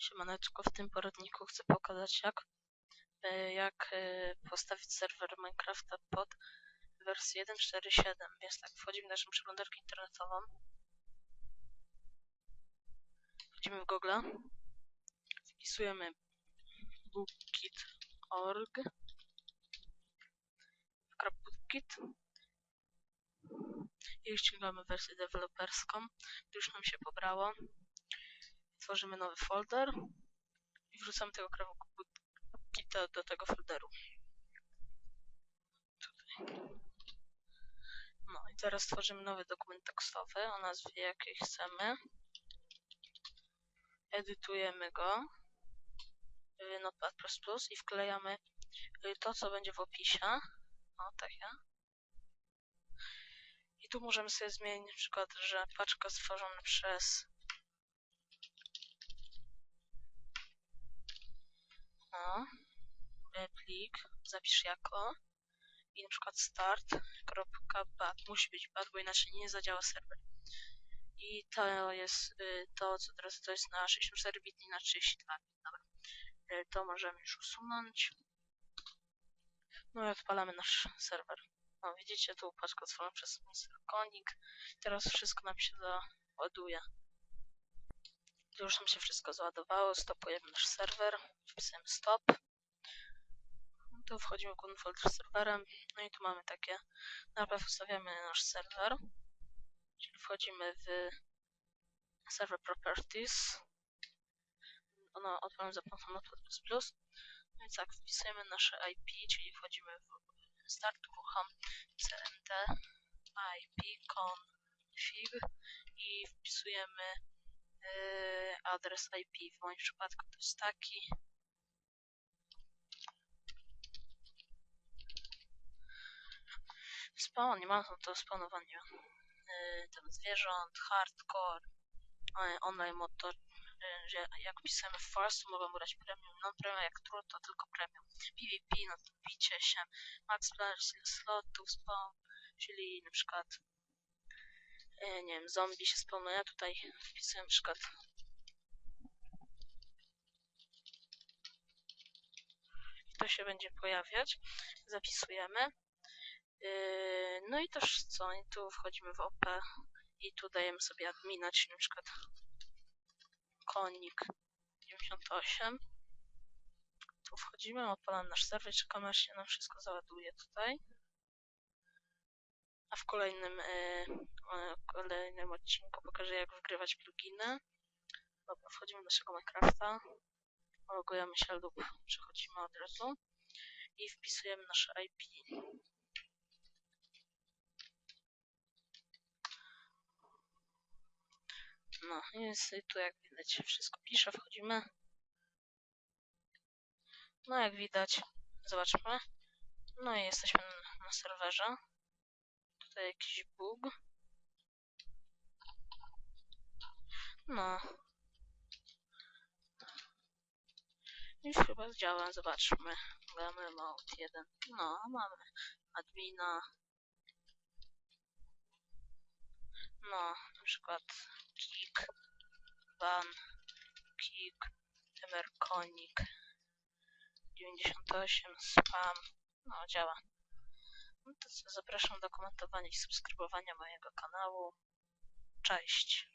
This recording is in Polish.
Siemaneczko, w tym poradniku chcę pokazać jak, e, jak e, postawić serwer Minecrafta pod wersję 1.4.7. Więc tak, wchodzimy w naszą przeglądarkę internetową. Wchodzimy w Google. Wpisujemy bookit.org .bookit i ściągamy wersję deweloperską. Już nam się pobrało tworzymy nowy folder i wrzucamy tego kita do tego folderu. Tutaj. No i teraz tworzymy nowy dokument tekstowy o nazwie jakiej chcemy. Edytujemy go w Notepad++ i wklejamy to, co będzie w opisie. O, tak ja. I tu możemy sobie zmienić na przykład, że paczka stworzona przez no, plik, zapisz jako i na przykład start.bat, musi być bat, bo inaczej nie zadziała serwer. I to jest y, to, co teraz to jest na 64 bit i na 32 bit. Dobra. Y, to możemy już usunąć. No i odpalamy nasz serwer. No widzicie tu paczka otworzona przez Mr. Konik. Teraz wszystko nam się załaduje. Już nam się wszystko załadowało, stopujemy nasz serwer, wpisujemy stop. Wchodzimy folder z serwerem, no i tu mamy takie, najpierw ustawiamy nasz serwer, czyli wchodzimy w server properties, ono odpalam za pomocą Notepad++, no więc tak, wpisujemy nasze IP, czyli wchodzimy w start uruchom cmd ip config i wpisujemy yy, adres IP. W moim przypadku to jest taki. Spawn, nie mam to spawnowanie yy, tam zwierząt, hardcore, online motor, że jak pisamy first, mogą grać premium, non-premium, jak true, to tylko premium. PvP, no to bicie się, max splash, slotów, spawn, czyli na przykład e, nie wiem, zombie się spawnuje, tutaj wpisuję na przykład to się będzie pojawiać, zapisujemy. yy, no i też co, i tu wchodzimy w OP i tu dajemy sobie admina, czyli na przykład konik 98 tu wchodzimy, odpalamy nasz serwer, czekamy aż się nam wszystko załaduje tutaj. A w kolejnym, e, kolejnym odcinku pokażę jak wgrywać pluginy. Dobra, wchodzimy do naszego Minecrafta, logujemy się lub przechodzimy od razu. I wpisujemy nasze IP. No, jest tu jak widać wszystko pisze, wchodzimy. No jak widać, zobaczmy. No i jesteśmy na serwerze tutaj jakiś bug. No. Już chyba działa, zobaczmy. Mamy mode 1. No, mamy admina. No, na przykład kick, ban, kick, emerkonik, 98, spam. No, działa. No to zapraszam do komentowania i subskrybowania mojego kanału. Cześć!